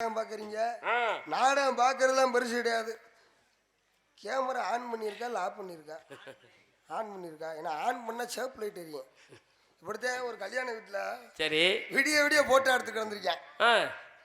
நாடகம் பார்க்குறீங்க? நாடகம் பார்க்கறதுலாம் பெருசு கிடையாது. கேமரா ஆன் பண்ணியிருக்கா இல்லை ஆஃப் பண்ணியிருக்கா? ஆன் பண்ணியிருக்கா? ஏன்னா ஆன் பண்ணால் சேப் லைட் எரியும். இப்படித்தான் ஒரு கல்யாண வீட்டில் சரி. விடிய விடிய போட்டோ எடுத்துட்டு வந்திருக்கேன். ஆ.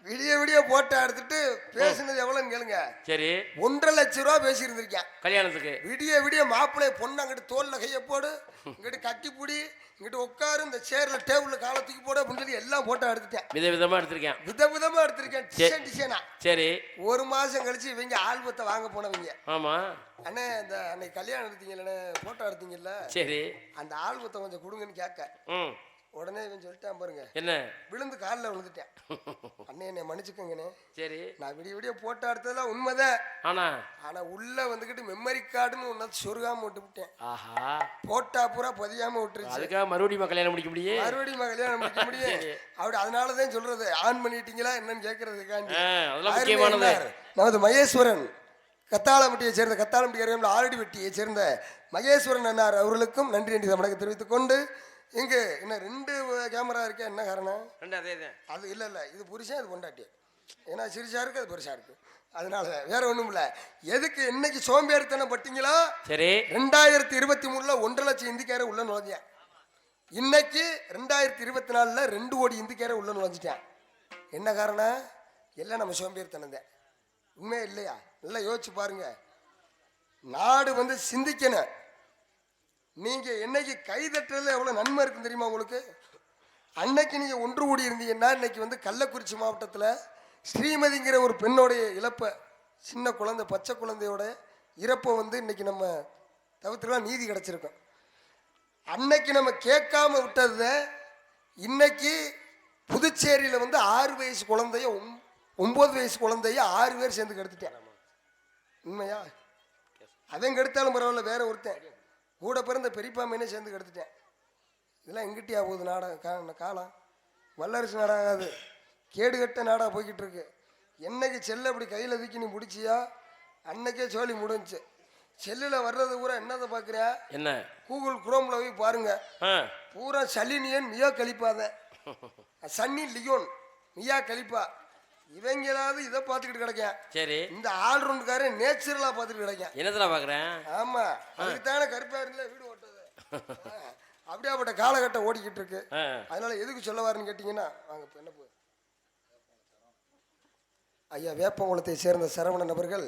விடிய விடிய போட்டோ எடுத்துட்டு பேசுனது எவ்வளோன்னு கேளுங்க. சரி. ஒன்றரை லட்ச ரூபா பேசியிருந்திருக்கேன். கல்யாணத்துக்கு? விடிய விடிய மாப்பிள்ளை பொண்ணு அங்கிட்டு தோல்ல கையை போடு இங்கிட்டு கட்டி பிடி இங்கிட்டு உட்காரு இந்த சேர்ல டேபிள்ல காலை தூக்கி போடு அப்படின்னு சொல்லி எல்லாம் போட்டோ எடுத்துட்டேன். வித விதமா எடுத்திருக்கேன். வித விதமா எடுத்திருக்கேன் டிசைன் டிசைனா. சரி. ஒரு மாசம் கழிச்சு இவங்க ஆல்பத்தை வாங்க போனவங்க. ஆமா. அண்ணே இந்த அன்னைக்கு கல்யாணம் எடுத்தீங்கல்ல போட்டோ எடுத்தீங்கல்ல? சரி. அந்த ஆல்பத்தை கொஞ்சம் கொடுங்கன்னு கேட்க. ம். உடனே இவன் சொல்லிட்டான் பாருங்க. என்ன? விழுந்து காலில் விழுந்துட்டேன். அண்ணே என்னை மன்னிச்சுக்கோங்கண்ணே. சரி. நான் விடிய விடிய போட்டோ எடுத்ததெல்லாம் உண்மைதான். ஆனா? ஆனா உள்ள வந்துகிட்டு மெமரி கார்டுன்னு ஒன்று சொருகாம விட்டு விட்டேன். ஆஹா. போட்டா பூரா பதியாம விட்டுருச்சு. அதுக்காக மறுபடியும் கல்யாணம் முடிக்க முடியும்? மறுபடியும் கல்யாணம் முடிக்க முடியும். அப்படி அதனாலதான் சொல்றது. ஆன் பண்ணிட்டீங்களா என்னன்னு கேட்கறதுக்காண்டி அதெல்லாம் முக்கியமானது. நமது மகேஸ்வரன் கத்தாளம்பட்டியை சேர்ந்த கத்தாளம்பட்டி அருகாமல் ஆரடிவட்டியை சேர்ந்த மகேஸ்வரன் அண்ணார் அவர்களுக்கும் நன்றி நன்றி வணக்கம் தெரிவித்துக் கொண்டு இங்கு இன்னும் ரெண்டு கேமரா இருக்கே என்ன காரணம்? ரெண்டு அதே தான். அது இல்லை இல்லை. இது புருஷன் அது பொண்டாட்டி. ஏன்னா சிறுசா இருக்கு அது பெருசா இருக்கு. அதனால வேற ஒண்ணும் இல்ல. எதுக்கு இன்னைக்கு சோம்பேறித்தனம் பட்டீங்களா சரி. ரெண்டாயிரத்தி இருபத்தி மூணுல ஒன்றரை லட்சம் இந்திக்கார உள்ள நுழைஞ்சேன் இன்னைக்கு ரெண்டாயிரத்தி இருபத்தி நாலுல ரெண்டு கோடி இந்திக்கார உள்ள நுழைஞ்சிட்டேன். என்ன காரணம்? எல்லாம் நம்ம சோம்பேறித்தனம் தான். உண்மையா இல்லையா? நல்லா யோசிச்சு பாருங்க. நாடு வந்து சிந்திக்கணும். நீங்க என்னைக்கு கை தட்டுறதுல எவ்வளவு நன்மை இருக்குன்னு தெரியுமா உங்களுக்கு? அன்னைக்கு நீங்க ஒன்று கூடி இருந்தீங்கன்னா இன்னைக்கு வந்து கள்ளக்குறிச்சி மாவட்டத்தில் ஸ்ரீமதிங்கிற ஒரு பெண்ணுடைய இழப்பை சின்ன குழந்தை பச்சை குழந்தையோட இறப்பை வந்து இன்னைக்கு நம்ம தவிர்த்துலாம் நீதி கிடைச்சிருக்கோம். அன்னைக்கு நம்ம கேட்காம விட்டது இன்னைக்கு புதுச்சேரியில் வந்து ஆறு வயசு குழந்தைய ஒம்- ஒன்பது வயசு குழந்தைய ஆறு பேர் சேர்ந்து கெடுத்துட்டேன். உண்மையா? அவன் கெடுத்தாலும் பரவாயில்ல வேற ஒருத்தன். கூட பிறந்த பெரியப்பா மீனே சேர்ந்து கெடுத்துட்டேன். இதெல்லாம் எங்கிட்டியா போகுது நாடகம்? கா காலம்? வல்லரசு நாடாகாது கேடுகட்ட நாடாக போய்கிட்டு இருக்கு என்னைக்கு செல்லை இப்படி கையில் தூக்கி நீ முடிச்சியா? அன்னைக்கே சோழி முடிஞ்சுச்சு. செல்லில் வர்றது பூரா என்னதை பார்க்குறியா என்ன? கூகுள் குரோமில் போய் பாருங்க. பூரா சலினியன் மியா கழிப்பாத சன்னி லியோன் மியா கழிப்பா இவங்களாவது இதை பார்த்துக்கிட்டு கிடைக்கேன். சரி. இந்த ஆல்ரவுண்டுக்காரன் நேச்சுரலாக பார்த்துட்டு கிடைக்கேன். என்னத்துல பாக்குறேன் ஆமா. அதுக்குத்தானே கருப்பா இருந்தா வீடு ஓட்டது அப்படியாப்பட்ட காலகட்டம் ஓடிக்கிட்டு இருக்கு. அதனால எதுக்கு சொல்ல வரேன்னு கேட்டீங்கன்னா வாங்க இப்ப என்ன போ. ஐயா வேப்பங்குளத்தை சேர்ந்த சரவணன் அவர்கள்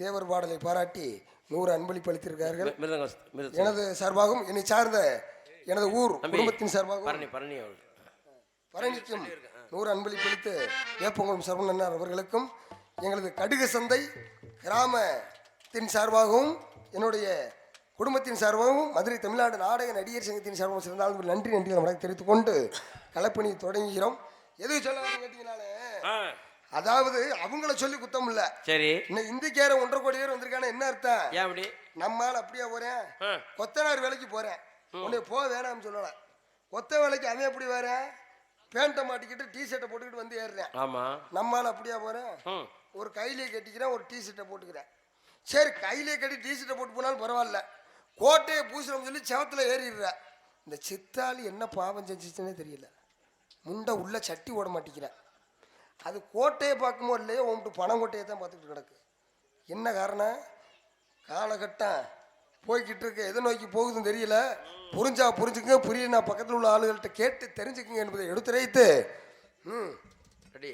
தேவர் பாடலை பாராட்டி நூறு அன்பளிப்பு அளித்திருக்கார்கள் எனது சார்பாகவும் என்னை சார்ந்த எனது ஊர் குடும்பத்தின் சார்பாகவும் பரணிக்கும் நூறு அன்பளிப்பு அளித்து வேப்பங்குளம் சரவணன் அவர்களுக்கும் எங்களது கடுகு சந்தை கிராமத்தின் சார்பாகவும் என்னுடைய குடும்பத்தின் சார்பாகவும் மதுரை தமிழ்நாடு நாடக நடிகர் சங்கத்தின் சார்பாகவும் சிறந்தாலும் நன்றி நன்றி நம்ம தெரிவித்துக் கொண்டு கலப்பணி தொடங்குகிறோம். எதுக்கு சொல்ல கேட்டீங்கனாலே அதாவது அவங்கள சொல்லி குத்தம் இல்ல. சரி. இன்னும் இந்திக்கார ஒன்றரை கோடி பேர் வந்திருக்கான என்ன அர்த்தம்? அப்படி? நம்மால் அப்படியே போறேன்? கொத்தனார் வேலைக்கு போறேன். உன்னை போக வேணாம்னு சொல்லல. கொத்த வேலைக்கு அவன் எப்படி வரேன் பேண்ட்டை மாட்டிக்கிட்டு டி ஷர்ட்டை போட்டுக்கிட்டு வந்து ஏறுறேன். ஆமா. நம்மால் அப்படியா போறேன்? ம். ஒரு கையிலே கட்டிக்கிறேன் ஒரு டி ஷர்ட்டை போட்டுக்கிறேன். சரி கையிலே கட்டி டி ஷர்ட்டை போட்டு போனாலும் பரவாயில்ல. கோட்டையை பூசுறோம்னு சொல்லி செவத்துல ஏறிடுற இந்த சித்தாளி என்ன பாவம் செஞ்சிச்சுன்னே தெரியல. முண்டை உள்ள சட்டி ஓட மாட்டேங்கிறேன். அது கோட்டையை பார்க்குமோ இல்லையோ உன்ட்டு பணம் கோட்டையை தான் பார்த்துக்கிட்டு கிடக்கு. என்ன காரணம்? காலகட்டம். போய்கிட்டு இருக்கு எதை நோக்கி போகுதுன்னு தெரியல. புரிஞ்சா புரிஞ்சுக்குங்க புரியல நான் பக்கத்தில் உள்ள ஆளுகள்கிட்ட கேட்டு தெரிஞ்சுக்குங்க என்பதை எடுத்துரைத்து ம் ரெடி.